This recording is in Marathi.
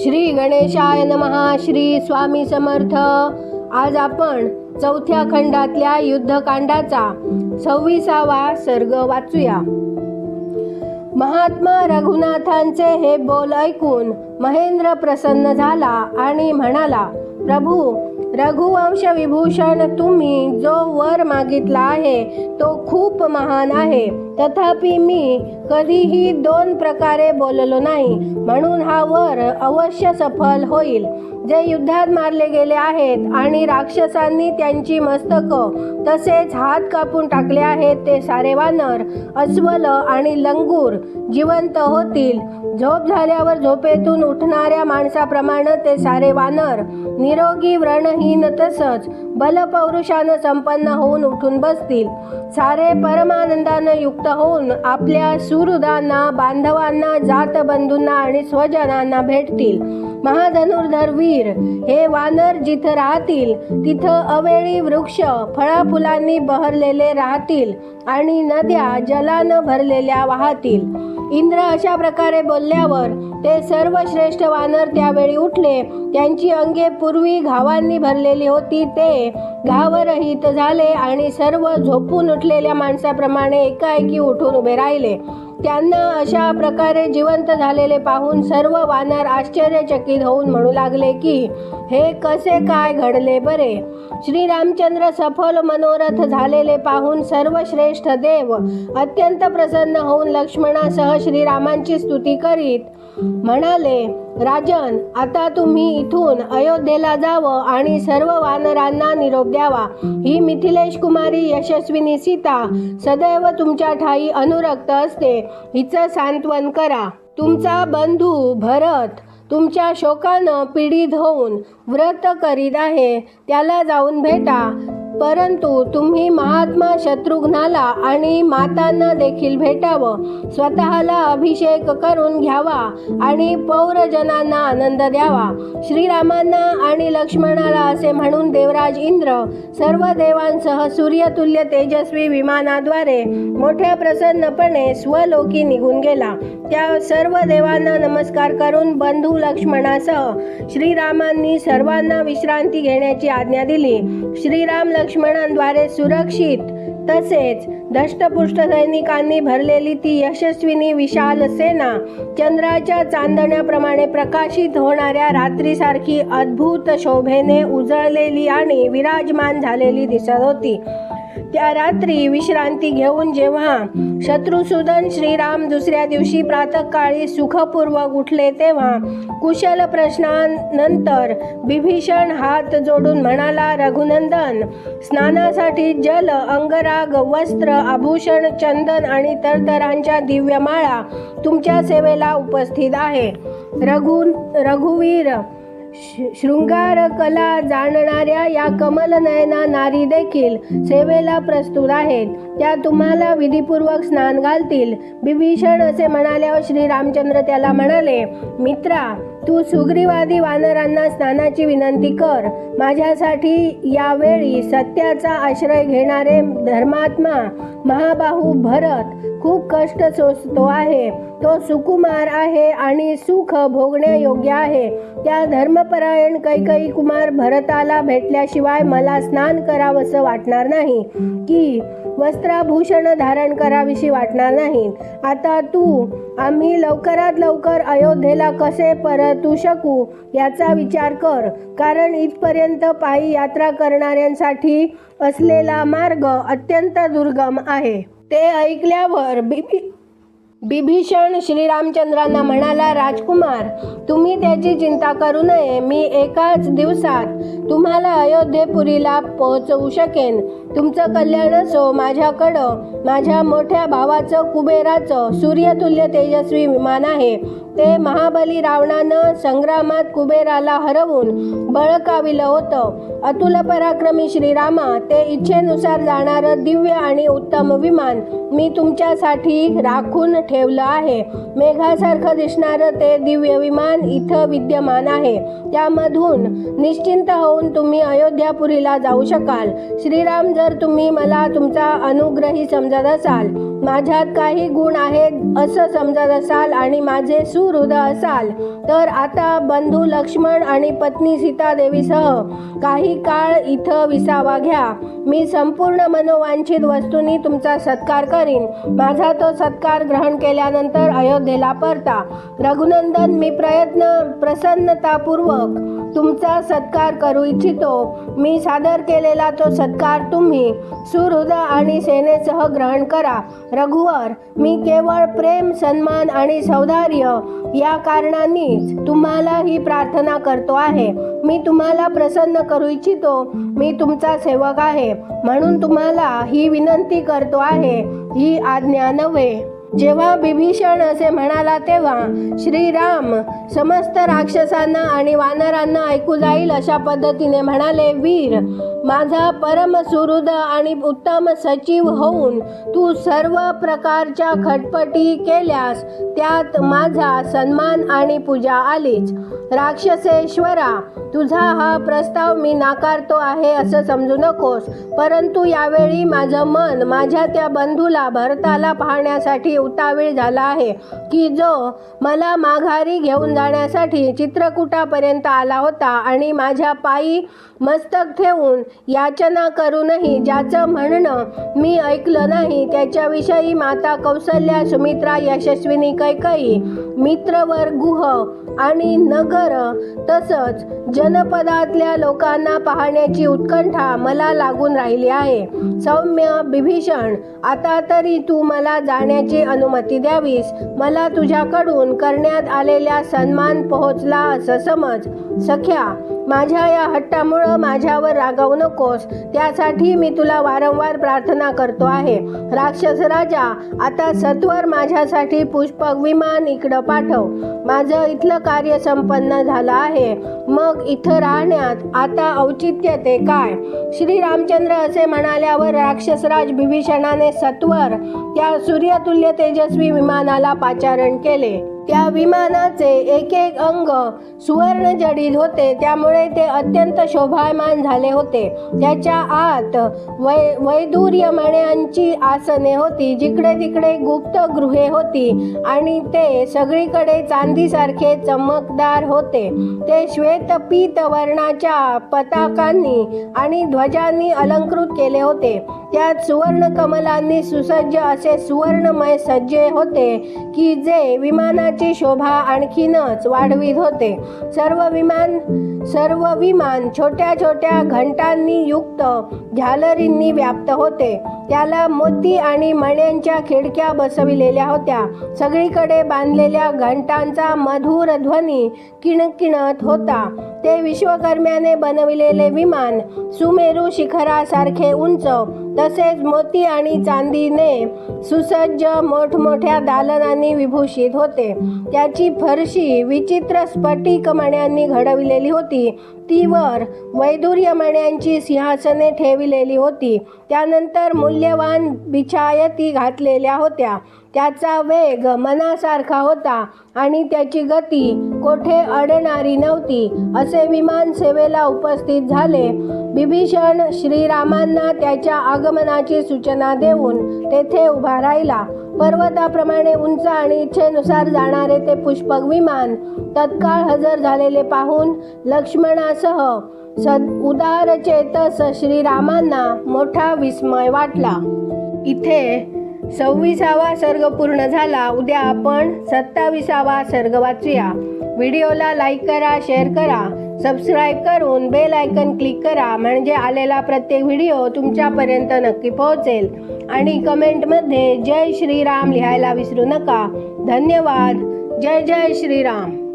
श्री गणेशाय नमहा श्री स्वामी समर्थ. आज आपण चौथ्या खंडातल्या युद्धकांडाचा सव्वीसावा सर्ग वाचूया. महात्मा रघुनाथांचे हे बोल ऐकून महेंद्र प्रसन्न झाला आणि म्हणाला प्रभू रघुवंश विभूषण तुम्ही जो वर मागितला आहे तो खूप महान आहे. तथापि मी कधीही दोन प्रकारे बोललो नाही. म्हणून हा वर अवश्य सफल होईल. जे युद्धात मारले गेले आहेत आणि राक्षसांनी त्यांची मस्तक तसेच हात कापून टाकले आहेत ते सारे वानर अस्वल आणि लंगूर जिवंत होतील. झोप झाल्यावर झोपेतून उठणाऱ्या माणसाप्रमाणे ते सारे वानर निरोगी व्रणहीन तसंच बलपौरुषानं संपन्न होऊन उठून बसतील. सारे परमानंदानं युक्त होऊन आपल्या सुहृदांना बांधवांना जातबंधूंना आणि स्वजनांना भेटतील. महाधनुर्धर वीर हे वानर जिथं राहतील तिथं अवेळी वृक्ष फळाफुलांनी बहरलेले राहतील. आणि नद्या जलानं भरलेल्या वाहतील. इंद्र अशा प्रकारे बोलल्यावर ते सर्व श्रेष्ठ वानर त्यावेळी उठले. त्यांची अंगे पूर्वी घावांनी भरलेली होती. ते घावरहित झाले आणि सर्व झोपून उठलेल्या माणसाप्रमाणे एकाएकी उठून उभे राहिले. त्यांना अशा प्रकारे जिवंत झालेले पाहून सर्व वानर आश्चर्यचकित होऊन म्हणू लागले की हे कसे काय घडले बरे? श्रीरामचंद्र सफल मनोरथ झालेले पाहून सर्व श्रेष्ठ देव अत्यंत प्रसन्न होऊन लक्ष्मणासह श्रीरामांची स्तुती करीत म्हणाले राजन आता तुम्ही इथून अयोध्येला जावं आणि सर्व वानरांना निरोप द्यावा. ही मिथिलेश कुमारी यशस्विनी सीता सदैव तुमच्या ठाई अनुरक्त असते. हिचं सांत्वन करा. तुमचा बंधू भरत तुमच्या शोकानं पीडित होऊन व्रत करीत आहे. त्याला जाऊन भेटा. परंतु तुम्ही महात्मा शत्रुघ्नाला आणि मातांना देखील भेटावं. स्वतःला अभिषेक करून घ्यावा आणि पौरजनांना आनंद द्यावा. श्रीरामांना आणि लक्ष्मणाला असे म्हणून देवराज इंद्र सर्व देवांसह सूर्यतुल्य तेजस्वी विमानाद्वारे मोठ्या प्रसन्नपणे स्वलोकी निघून गेला. त्या सर्व देवांना नमस्कार करून बंधू लक्ष्मणासह श्रीरामांनी सर्वांना विश्रांती घेण्याची आज्ञा दिली. श्रीराम लक्ष्मणांद्वारे सुरक्षित तसेच दष्टपुष्ट सैनिकांनी भरलेली ती यशस्विनी विशाल सेना चंद्राच्या चांदण्याप्रमाणे प्रकाशित होणाऱ्या रात्रीसारखी अद्भुत शोभेने उजळलेली आणि विराजमान झालेली दिसत होती. त्या रात्री विश्रांती घेऊन जेव्हा शत्रुसूदन श्रीराम दुसऱ्या दिवशी प्रातःकाळी सुखपूर्वक उठले तेव्हा कुशल प्रश्नानंतर बिभीषण हात जोडून म्हणाला रघुनंदन स्नानासाठी जल अंगराग वस्त्र आभूषण चंदन आणि तरतरांच्या दिव्यमाळा तुमच्या सेवेला उपस्थित आहे. रघु रघुवीर शृंगार कला जाणणाऱ्या या कमलनयना नारी देखील सेवेला प्रस्तुत आहेत. त्या तुम्हाला विधीपूर्वक स्नान घालतील. बिभीषण असे म्हणाल्यावर श्री रामचंद्र त्याला म्हणाले मित्रा तू सुग्रीवादी वानरांना स्नानाची विनंती कर. माझ्यासाठी यावेळी सत्याचा आश्रय घेणारे धर्मात्मा महाबाहू भरत खूप कष्ट सोसतो आहे. तो सुकुमार आहे आणि सुख भोगण्यायोग्य आहे. त्या धर्मपरायण कैकई कुमार भरताला भेटल्याशिवाय मला स्नान करावंसं वाटणार नाही. की वस्त्राभूषण धारण करावीशी वाटणार नाही. आता तू आम्ही लवकरात लवकर अयोध्येला कसे परतू शकू याचा विचार कर. कारण इथपर्यंत पायी यात्रा करणाऱ्यांसाठी असलेला मार्ग अत्यंत दुर्गम आहे. ते ऐकल्यावर बिबी बिभीषण श्रीरामचंद्रांना म्हणाला राजकुमार तुम्ही त्याची चिंता करू नये. मी एकाच दिवसात तुम्हाला अयोध्येपुरीला पोहोचवू शकेन. तुमचं कल्याण असो माझ्याकडं माझ्या मोठ्या भावाचं कुबेराचं सूर्यतुल्य तेजस्वी विमान आहे. ते महाबली रावणानं संग्रामात कुबेराला हरवून बळकाविलं होतं. अतुल पराक्रमी श्रीरामा ते इच्छेनुसार जाणारं दिव्य आणि उत्तम विमान मी तुमच्यासाठी राखून ठेवलं आहे. मेघासारखं दिसणारं ते दिव्य विमान इथं विद्यमान आहे. त्यामधून निश्चिंत होऊन तुम्ही अयोध्यापुरीला जाऊ शकाल. श्रीराम जर तुम्ही मला तुमचा अनुग्रही समजत असाल माझ्यात काही गुण आहेत असं समजत असाल आणि माझे सुहृद असाल तर आता बंधू लक्ष्मण आणि पत्नी सीतादेवीसह काही काळ इथं विसावा घ्या. मी संपूर्ण मनोवांछित वस्तूंनी तुमचा सत्कार करीन. माझा तो सत्कार ग्रहण केल्यानंतर अयोध्येला परता. रघुनंदन मी प्रयत्न प्रसन्नतापूर्वक तुमचा सत्कार करू इच्छितो. मी सादर केलेला तो सत्कार तुम्ही सुहृद आणि सेनेसह ग्रहण करा. रघुवर मी केवळ प्रेम सन्मान आणि सौधार्य या कारणांनीच तुम्हाला ही प्रार्थना करतो आहे. मी तुम्हाला प्रसन्न करू इच्छितो. मी तुमचा सेवक आहे. म्हणून तुम्हाला ही विनंती करतो आहे. ही आज्ञा नव्हे. जेव्हा बिभीषण असे म्हणाला तेव्हा श्रीराम समस्त राक्षसांना आणि वानरांना ऐकू जाईल अशा पद्धतीने म्हणाले वीर माझा परम सुहृद आणि उत्तम सचिव होऊन तू सर्व प्रकारच्या खटपटी केल्यास त्यात माझा सन्मान आणि पूजा आलीच. राक्षसेश्वरा तुझा हा प्रस्ताव मी नाकारतो आहे असं समजू नकोस परंतु यावेळी माझं मन माझ्या त्या बंधूला भरताला पाहण्यासाठी उतावीळ झाला आहे की जो मला माघारी घेऊन जाण्यासाठी चित्रकूटापर्यंत आला होता आणि माझ्या पायी मस्तक ठेवून याचना करूनही ज्याचं म्हणणं मी ऐकलं नाही त्याच्याविषयी माता कौसल्या सुमित्रा यशस्विनी कैकई मित्रवर गुह आणि नगर तसंच जनपदातल्या लोकांना पाहण्याची उत्कंठा मला लागून राहिली आहे. सौम्य बिभीषण आता तरी तू मला जाण्याची अनुमती द्यावीस. मला तुझ्याकडून करण्यात आलेल्या सन्मान पोहोचला असं समज. सख्या माझ्या या हट्टामुळं माझ्यावर रागावू नकोस. त्यासाठी मी तुला वारंवार प्रार्थना करतो आहे. राक्षस राजा आता सत्वर माझ्यासाठी पुष्पक विमान इकडं पाठव. माझं इथलं कार्य संपन्न झालं आहे. मग इथं राहण्यात आता औचित्य ते काय? श्री रामचंद्र असे म्हणाल्यावर राक्षसराज बिभीषणाने सत्वर त्या सूर्यतुल्य तेजस्वी विमानाला पाचारण केले. त्या विमानाचे एक एक अंग सुवर्णजडित होते. त्यामुळे ते अत्यंत शोभायमान झाले होते. त्याच्या आत वै वैदूर्यमण्यांची आसने होती जिकडे तिकडे गुप्त गृहे होती आणि ते सगळीकडे चांदीसारखे चमकदार होते. ते श्वेतपीत वर्णाच्या पताकांनी आणि ध्वजांनी अलंकृत केले होते. त्यात सुवर्ण कमलांनी सुसज्ज असे सुवर्णमय सज्जे होते की जे विमानाची शोभा आणखीनच वाढवीत होते. सर्व विमान सर्व विमान छोट्या छोट्या घंटांनी युक्त झालरींनी व्याप्त होते. त्याला मोती आणि मण्यांच्या खिडक्या बसविलेल्या होत्या. सगळीकडे बांधलेल्या घंटांचा मधुर ध्वनी किणकिणत होता. ते विश्वकर्म्याने बनविलेले विमान सुमेरू शिखरासारखे उंच तसेच मोती आणि चांदीने सुसज्ज मोठमोठ्या दालनांनी विभूषित होते. त्याची फरशी विचित्र स्फटिक मण्यांनी घडविलेली होती. तीवर वैदुर्यमण्यांची सिंहासने ठेविलेली होती. त्यानंतर मूल्यवान बिछायती घातलेल्या होत्या. त्याचा वेग मनासारखा होता आणि त्याची गती कोठे अडणारी नव्हती असे विमान सेवेला उपस्थित झाले. बिभीषण श्रीरामांना त्याच्या आगमनाची सूचना देऊन तेथे उभा राहिला. पर्वताप्रमाणे उंच आणि इच्छेनुसार जाणारे ते पुष्पक विमान तत्काळ हजर झालेले पाहून लक्ष्मणासह सद उदार चेतस श्रीरामांना मोठा विस्मय वाटला. इथे सव्वीसावा सर्ग पूर्ण झाला. उद्या आपण सत्ताविसावा सर्ग वाचूया. व्हिडिओला लाईक करा शेअर करा. सबस्क्राईब करून बेल आयकन क्लिक करा म्हणजे आलेला प्रत्येक व्हिडिओ तुमच्यापर्यंत नक्की पोहोचेल. आणि कमेंटमध्ये जय श्रीराम लिहायला विसरू नका. धन्यवाद. जय जय श्रीराम.